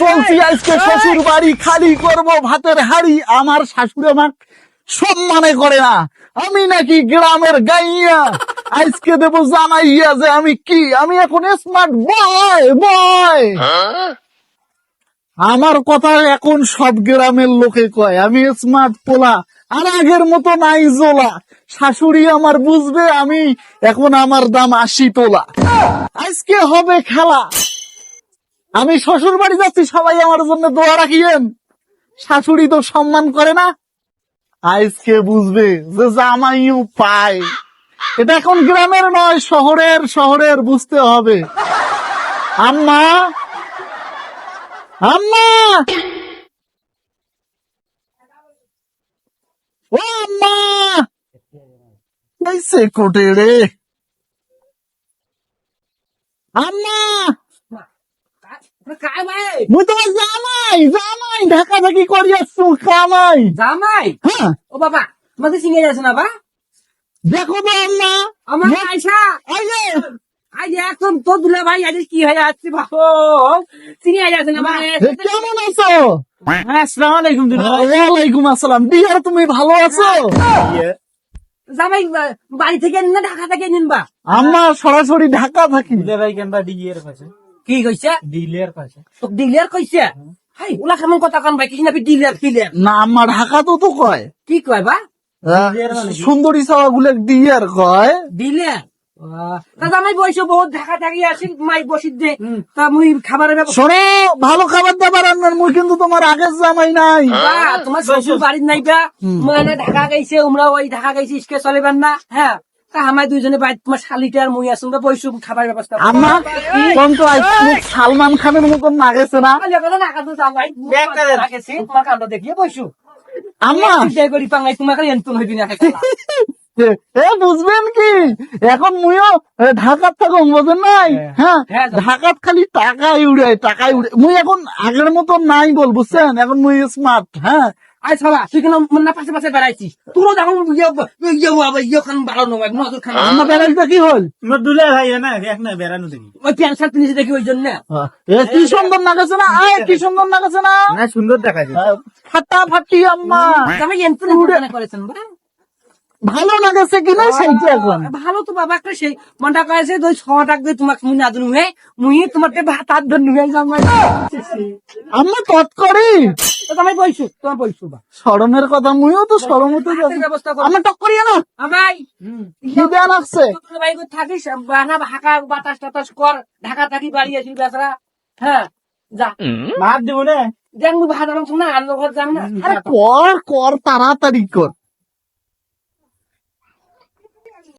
চলছি আজকে শ্বশুর বাড়ি খালি করব ভাতের হাড়ি। আমার শাশুড়ি সম্মানে করে না। আমি নাকি গ্রামের গাইয়া আজকে দেব জানাইয়া যে আমি কি? আমি এখন স্মার্ট বয় বয় আমার কথা এখন সব গ্রামের লোকে কয়। আমি স্মার্ট পোলা, আর আগের মতো নাই জোলা। শাশুড়ি আমার বুঝবে, আমি এখন আমার দাম আশি তোলা। আজকে হবে খেলা। আমি শ্বশুর বাড়ি যাচ্ছি, সবাই আমার জন্য দোয়া রাখিয়েন। শাশুড়ি তো সম্মান করে না। আজকে বুঝবে যে জামাইও পায়। এটা এখন গ্রামের নয়, শহরের শহরের বুঝতে হবে। আম্মা! আম্মা! ও আম্মা! কোটে রে। আম্মা! মুই তোমার জামাই জামাই ঢাকা ঢাকি করি আসছো কামাই জামাই? হ্যাঁ। ও বাবা আমাকে চিনে যাচ্ছে না বা? দেখো তো আম্মা। আমার আয়সা এই আজ এখন তো দুলা ভাই আজ কি হয়ে যাচ্ছে বাবু? চিনে যাচ্ছে না ভাই এ, কেমন আছো? হ্যাঁ আসসালামু আলাইকুম আসসালাম। ডিয়ার তুমি ভালো আছো? জামাই বাড়ি থেকে না ঢাকা থেকে নিন বা? আম্মা সরাসরি ঢাকা থাকি। ভাই কেনবা ডিলের পাশে কি কইছে? ডিলের পাশে তো ডিলার কইছে? হাই ওলা কেমন কথা কান ভাই কি না ডিলার ফিলার? না আম্মা ঢাকা তো তো কয়। কি কয় বা? সুন্দরী ছাওয়া গুলো ডিয়ার কয়। ডিলার? তা জামাই বয়স বহুত ঢাকা থাকি আসি মাই বসি দে তা মুই খাবারের ব্যবস্থা শোনো ভালো খাবার দাবার রান্নার মুই কিন্তু তোমার আগের জামাই নাই। বা, তোমার শ্বশুর বাড়ির নাই বা। মানে ঢাকা গাইছে উমরা ওই ঢাকা গাইছে ইসকে চলেবেন না হ্যাঁ? আমার দুইজনে বাড়ি তোমার শালিটা মুই আসুন বইসু খাবার ব্যবস্থা করো। কোন তো সালমান খানের মতন না না? আলে কথা না কাঁদো জামাই, মুখ রাখেছি, তোমার কাণ্ড দেখিয়ে বইসু আম্মা! করি পাঙ্গাই তোমার খালি হইবি না এ বুঝবেন কি? এখন মুইও এ, ঢাকাত থাকুন বোঝেন নাই হ্যাঁ। হ্যাঁ, জানি। ঢাকাত খালি টাকাই উড়ে টাকাই উড়ে মুই এখন আগের মতন নাই বল বুঝছেন? এখন মুই স্মার্ট হ্যাঁ? আয় সবা তুই কেন না পাশে পাশে বেড়াইছিস তোরও যখন ইয়ে ইয়ে ইয়ে খান ভালো নয় নজর খান আমার বেড়াইতে কি হল? দুলে ভাই না এক না বেড়ানো দেখি ওই প্যান্ট শার্ট নিচে দেখি ওই জন্য। এ কি সুন্দর না গেছে না? আয় কি সুন্দর না? গেছে না না সুন্দর দেখা ফাটা ফাটি আম্মা আমি এন্ট্রি করেছেন বা ভালো না গেছে কিনা সেইটা এখন? ভালো তো বাবা একটা সেই মনটা কয়েছে দুই ছ টাকা দিয়ে তোমাকে মুই নাদুন হুয়ে মুই তোমার ভাত হাত ধর নুয়ে জামাই। আম্মা তৎ করি। তো তোমায় বইছো তোমার বইছো বা। সরমের কথা মুইও তো সরম হতে যাচ্ছি। হাতের ব্যবস্থা করো। আমার টক করিয়া না আমাই খিদে লাগছে। ভাই গো থাকিস বানা হাঁকা বাতাস টাতাস কর ঢাকা থাকি বাড়ি আসি বেচারা। হ্যাঁ যা। ভাত দিব না। দেখ মুই ভাত আনছ না আন্ন ঘর যাম না। আরে কর কর তাড়াতাড়ি কর।